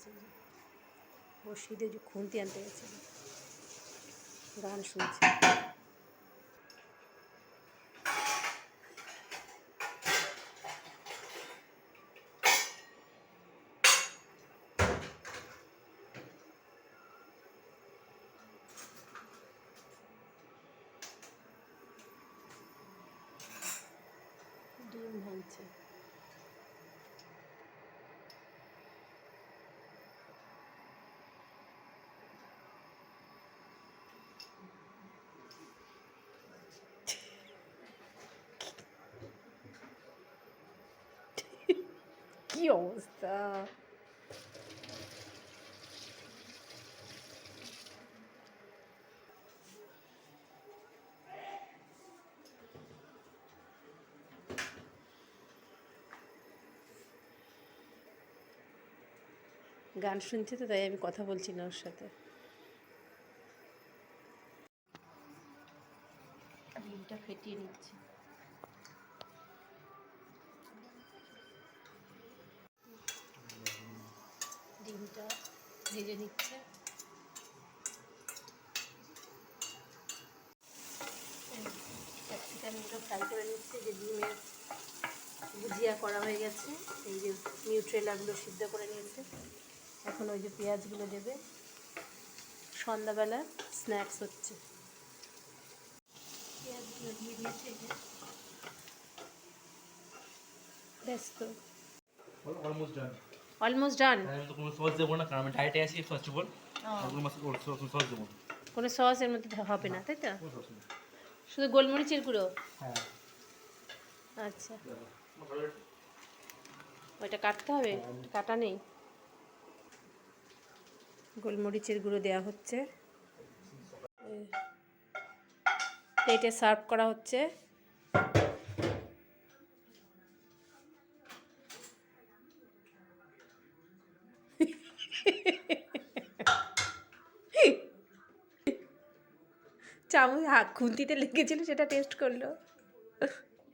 গেছে। বসিয়ে যে খুন্তি আনতে গেছিল গান শুনছে। ডিম ভাঙছে। কি অবস্থা গান শুনছে তো, তাই আমি কথা বলছি না ওর সাথে। ডিমটা ফেটিয়ে নিচ্ছে। ডিমটা ভেজে নিচ্ছে। ক্যাপসিকামগুলো ফ্রাই করে নিচ্ছে, যে ডিমের ভুজিয়া করা হয়ে গেছে। এই যে নিউট্রেলাগুলো সিদ্ধ করে নিয়েছে। এখন ওই যে পেঁয়াজগুলো দেবে। সন্ধ্যাবেলা স্ন্যাক্স হচ্ছে। পেঁয়াজগুলো দিয়ে দিয়েছে ব্যস্ত। অলমোস্ট ডান অলমোস্ট ডান আমি তো কোনো সস দেবো না কারণ আমি ডায়েটে আছি ফার্স্ট অফ অল কোনো মাস সস দেবো কোনো সস এর মধ্যে হবে না তাই তো? শুধু গোলমরিচের গুঁড়ো? হ্যাঁ। আচ্ছা। ওইটা কাটতে হবে? কাটা নেই? গোলমরিচের গুঁড়ো দেওয়া হচ্ছে। প্লেটে সার্ভ করা হচ্ছে। চামচ খুন্তিতে লেগেছিল, সেটা টেস্ট করল।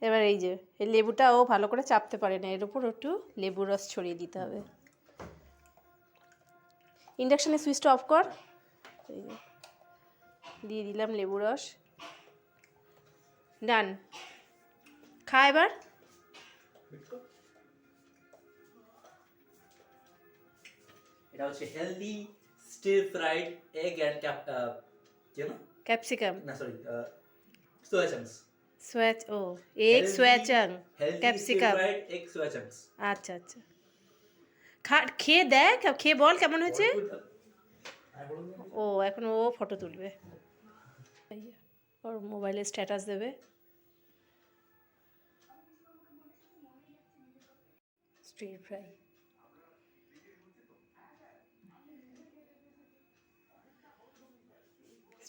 এবার এই যে, এই লেবুটা ও ভালো করে চাপতে পারে না, এর উপর একটু লেবুর রস ছড়িয়ে দিতে হবে। ইন্ডাকশানের সুইচটা অফ কর। দিয়ে দিলাম লেবু রস। ডান খা এবার। এটা হচ্ছে healthy stir fried egg and cap কি না ক্যাপসিকাম না সরি সোয়া চাংস সোয়াচ ও egg soya chunk capsicum fried egg soya chunks আচ্ছা আচ্ছা। খা খেয়ে দেখ খেয়ে বল কেমন হয়েছে? ও এখন ও ফটো তুলবে। ওর মোবাইলে স্ট্যাটাস দেবে। স্ট্রিট ফ্রাই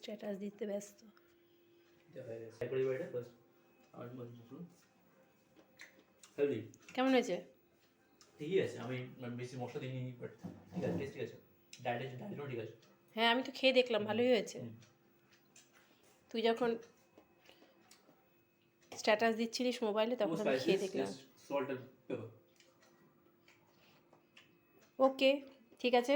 স্ট্যাটাস দিতে ব্যস্ত। মনে কেমন হয়েছে? ঠিকই আছে। আমি মানে বেশি মশলা দিইনি বাট ঠিক আছে ঠিক আছে। ডায়েটে ডায়েটও ঠিক আছে। হ্যাঁ আমি তো খেয়ে দেখলাম ভালোই হয়েছে। তুই যখন স্ট্যাটাস দিচ্ছিলিস মোবাইলে তখন আমি খেয়ে দেখলাম। সল্ট এন্ড পেপার ওকে ঠিক আছে।